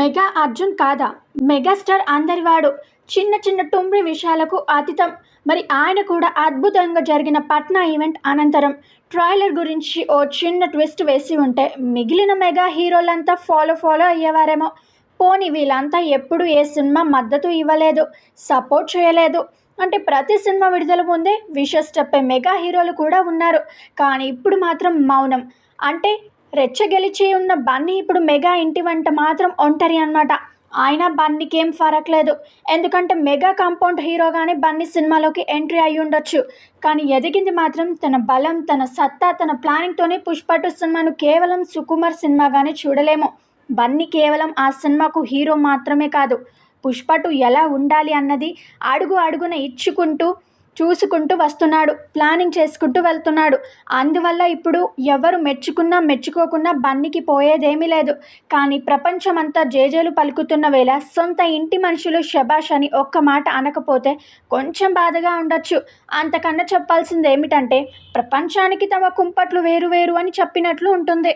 Mega Arjun కాదా? Megastar అందరివాడు. చిన్న చిన్న టుంబ్రి విషయాలకు అతీతం. మరి ఆయన కూడా అద్భుతంగా జరిగిన పట్నా ఈవెంట్ అనంతరం ట్రైలర్ గురించి ఓ చిన్న ట్విస్ట్ వేసి ఉంటే మిగిలిన మెగా హీరోలంతా ఫాలో ఫాలో అయ్యేవారేమో. పోనీ వీళ్ళంతా ఎప్పుడు ఏ సినిమా మద్దతు ఇవ్వలేదు సపోర్ట్ చేయలేదు. అంటే ప్రతి సినిమా విడుదల ముందే విషస్ చెప్పే మెగా హీరోలు కూడా ఉన్నారు. కానీ ఇప్పుడు మాత్రం మౌనం. అంటే రెచ్చగెలిచి ఉన్న బన్నీ ఇప్పుడు మెగా ఇంటి వంట మాత్రం ఒంటరి అనమాట ఆయన బన్నీకి ఏం ఫరక్ లేదు ఎందుకంటే మెగా కాంపౌండ్ హీరోగానే బన్నీ సినిమాలోకి ఎంట్రీ అయి ఉండొచ్చు. కానీ ఎదిగింది మాత్రం తన బలం తన సత్తా తన ప్లానింగ్తోనే పుష్పటు సినిమాను కేవలం సుకుమార్ సినిమాగానే చూడలేము. బన్నీ కేవలం ఆ సినిమాకు హీరో మాత్రమే కాదు. పుష్పటు ఎలా ఉండాలి అన్నది అడుగు అడుగున ఇచ్చుకుంటూ చూసుకుంటూ వస్తున్నాడు ప్లానింగ్ చేసుకుంటూ వెళ్తున్నాడు. అందువల్ల ఇప్పుడు ఎవరు మెచ్చుకున్నా మెచ్చుకోకున్నా బన్నీకి పోయేదేమీ లేదు. కానీ ప్రపంచమంతా జేజేలు పలుకుతున్న వేళ సొంత ఇంటి మనుషులు శబాష్ అని ఒక్క మాట అనకపోతే కొంచెం బాధగా ఉండొచ్చు. అంతకన్నా చెప్పాల్సింది ఏమిటంటే ప్రపంచానికి తమ కుంపట్లు వేరు వేరు అని చెప్పినట్లు ఉంటుంది.